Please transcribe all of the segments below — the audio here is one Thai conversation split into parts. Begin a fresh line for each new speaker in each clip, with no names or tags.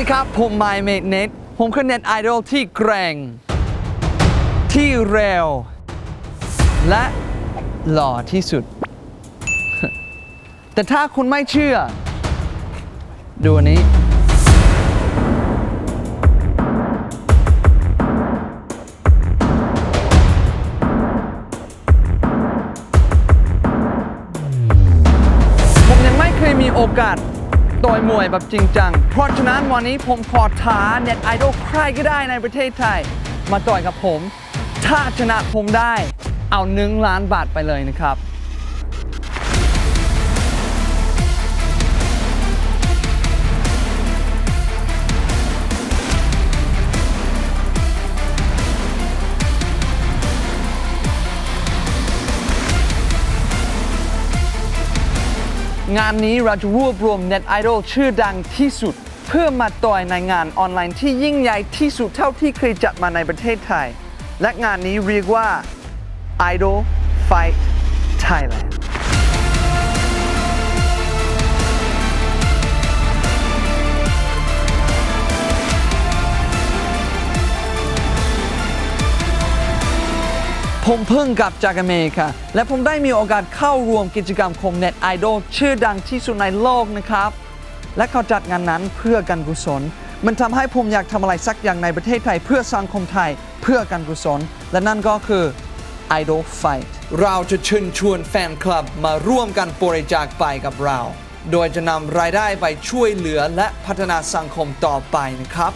ดีครับ ผมไมเมดเน็ตผมคือเน็ตไอดอลที่แกร่ง ที่เร็ว และหล่อที่สุด แต่ถ้าคุณไม่เชื่อ ดูอันนี้ผมยังไม่เคยมีโอกาส ต่อยมวยแบบจริงจัง เพราะฉะนั้นวันนี้ผมขอท้าเน็ตไอดอลใครก็ได้ในประเทศไทย มาต่อยกับผม ถ้าชนะผมได้ เอาหนึ่งล้านบาทไปเลยนะครับ งานนี้เราจะรวบรวมเน็ตไอดอลชื่อดังที่สุด เพื่อมาต่อยในงานออนไลน์ที่ยิ่งใหญ่ที่สุดเท่าที่เคยจัดมาในประเทศไทย และงานนี้เรียกว่า Idol Fight Thailand ผมเพิ่งกลับจากอเมริกาและผมได้มีโอกาสเข้าร่วมกิจกรรมของเน็ตไอดอลชื่อดังที่สุดในโลกนะครับ และเขาจัดงานนั้นเพื่อการกุศล มันทำให้ผมอยากทำอะไรสักอย่างในประเทศไทย เพื่อสังคมไทยเพื่อการกุศล และนั่นก็คือ Idol Fight เราจะเชิญชวนแฟนคลับมาร่วมกันบริจาคไปกับเรา โดยจะนำรายได้ไปช่วยเหลือและพัฒนาสังคมต่อไปนะครับ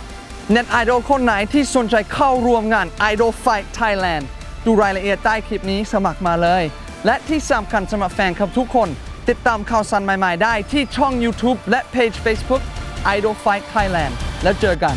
เน็ตไอดอลคนไหนที่สนใจเข้าร่วมงาน Idol Fight Thailand ดูรายละเอียดใต้คลิปนี้สมัครมาเลย และที่สำคัญสำหรับแฟนคลับทุกคน ติดตามข่าวสารใหม่ ๆ ได้ที่ช่อง YouTube และเพจ Facebook Idol Fight Thailand แล้วเจอกัน